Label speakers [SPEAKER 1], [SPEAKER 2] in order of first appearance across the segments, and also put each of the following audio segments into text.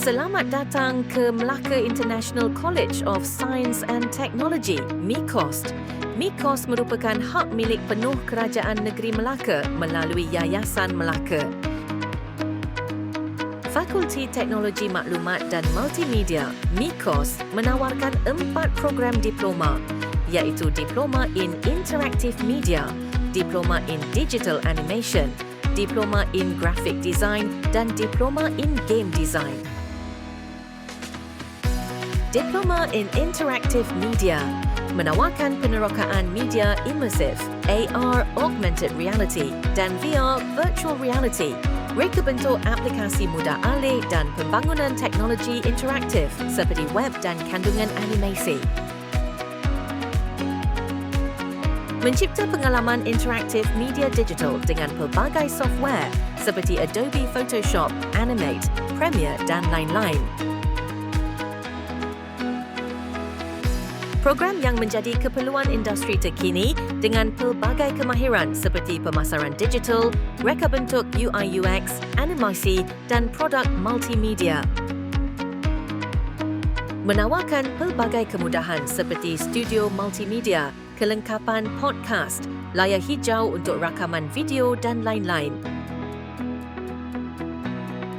[SPEAKER 1] Selamat datang ke Melaka International College of Science and Technology, MIKOST. MIKOST merupakan hak milik penuh Kerajaan Negeri Melaka melalui Yayasan Melaka. Fakulti Teknologi Maklumat dan Multimedia, MIKOS, menawarkan empat program diploma iaitu Diploma in Interactive Media, Diploma in Digital Animation, Diploma in Graphic Design dan Diploma in Game Design. Diploma in Interactive Media menawarkan penerokaan media imersif, AR Augmented Reality dan VR Virtual Reality Reka bentuk aplikasi mudah alih dan pembangunan teknologi interaktif seperti web dan kandungan animasi. Mencipta pengalaman interaktif media digital dengan pelbagai software seperti Adobe Photoshop, Animate, Premiere dan lain-lain. Program yang menjadi keperluan industri terkini dengan pelbagai kemahiran seperti pemasaran digital, reka bentuk UI UX, animasi dan produk multimedia. Menawarkan pelbagai kemudahan seperti studio multimedia, kelengkapan podcast, layar hijau untuk rakaman video dan lain-lain.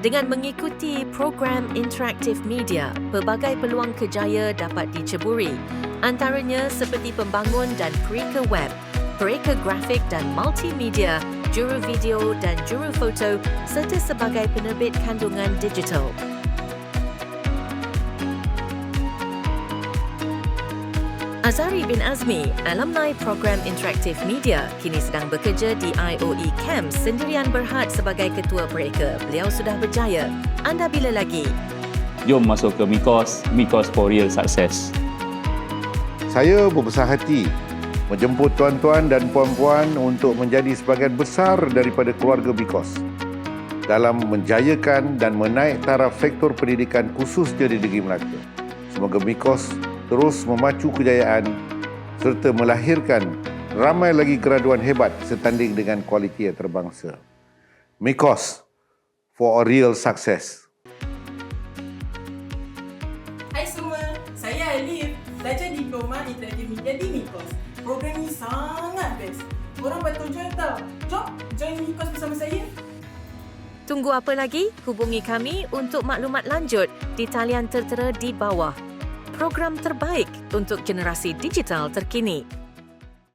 [SPEAKER 1] Dengan mengikuti program interaktif media, pelbagai peluang kejaya dapat diceburi antaranya seperti pembangun dan pereka web, pereka grafik dan multimedia, juru video dan juru foto serta sebagai penerbit kandungan digital. Azari bin Azmi, alumni program Interaktif Media, kini sedang bekerja di IOE Camp sendirian berhad sebagai ketua mereka. Beliau sudah berjaya. Anda bila lagi?
[SPEAKER 2] Jom masuk ke Mikos, Mikos for Real Success.
[SPEAKER 3] Saya berbesar hati menjemput tuan-tuan dan puan-puan untuk menjadi sebahagian besar daripada keluarga Bikos dalam menjayakan dan menaik taraf sektor pendidikan khususnya di Negeri Melaka. Semoga Bikos terus memacu kejayaan serta melahirkan ramai lagi graduan hebat setanding dengan kualiti yang terbangsa. Mikos for a real success.
[SPEAKER 4] Hai semua, saya Alif. Belajar diploma interaktif media di Mikos. Program ni sangat best. Korang betul join tau. Jom, join Mikos bersama saya.
[SPEAKER 1] Tunggu apa lagi? Hubungi kami untuk maklumat lanjut di talian tertera di bawah. Program terbaik untuk generasi digital terkini.